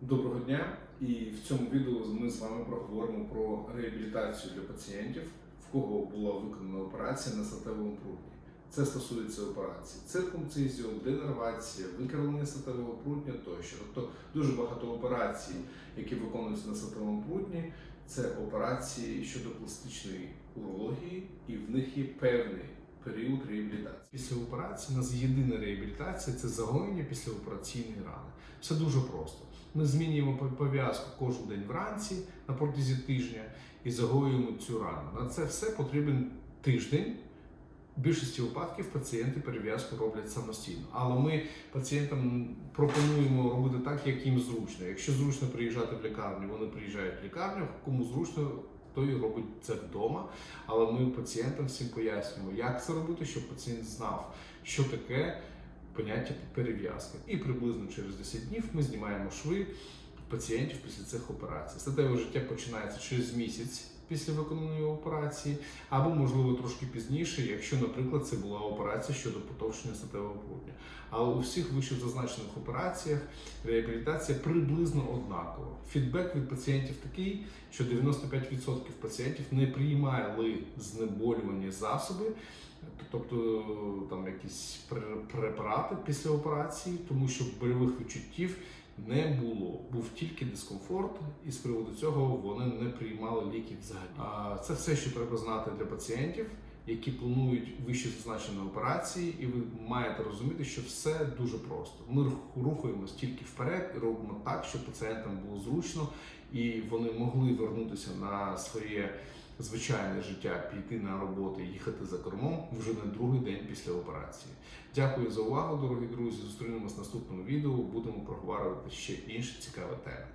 Доброго дня! І в цьому відео ми з вами проговоримо про реабілітацію для пацієнтів, в кого була виконана операція на статевому прутні. Це стосується операцій циркумцизіум, денервація, викривлення статевого прутня тощо. Тобто дуже багато операцій, які виконуються на статевому прутні, це операції щодо пластичної урології, і в них є певний період реабілітації. Після операції у нас єдина реабілітація це загоєння післяопераційної рани. Все дуже просто. Ми змінюємо пов'язку кожен день вранці на протязі тижня і загоюємо цю рану. На це все потрібен тиждень. В більшості випадків пацієнти перев'язку роблять самостійно, але ми пацієнтам пропонуємо робити так, як їм зручно. Якщо зручно приїжджати в лікарню, вони приїжджають в лікарню, кому зручно, той робить це вдома. Але ми пацієнтам всім пояснюємо, як це робити, щоб пацієнт знав, що таке поняття перев'язки. І приблизно через 10 днів ми знімаємо шви пацієнтів після цих операцій. Статеве життя починається через місяць після виконаної операції, або, можливо, трошки пізніше, якщо, наприклад, це була операція щодо потовщення статевого прутня. Але у всіх вищезазначених операціях реабілітація приблизно однакова. Фідбек від пацієнтів такий, що 95% пацієнтів не приймали знеболювані засоби. Тобто там якісь пре- препарати після операції, тому що больових відчуттів не було. Був тільки дискомфорт, і з приводу цього вони не приймали ліки взагалі. А це все, що треба знати для пацієнтів, які планують вище зазначені операції, і ви маєте розуміти, що все дуже просто. Ми рух- рухаємось тільки вперед і робимо так, щоб пацієнтам було зручно і вони могли вернутися на своє звичайне життя, піти на роботу, їхати за кормом вже на другий день після операції. Дякую за увагу, дорогі друзі. Зустрінемось в наступному відео. Будемо проговорювати ще інші цікаві теми.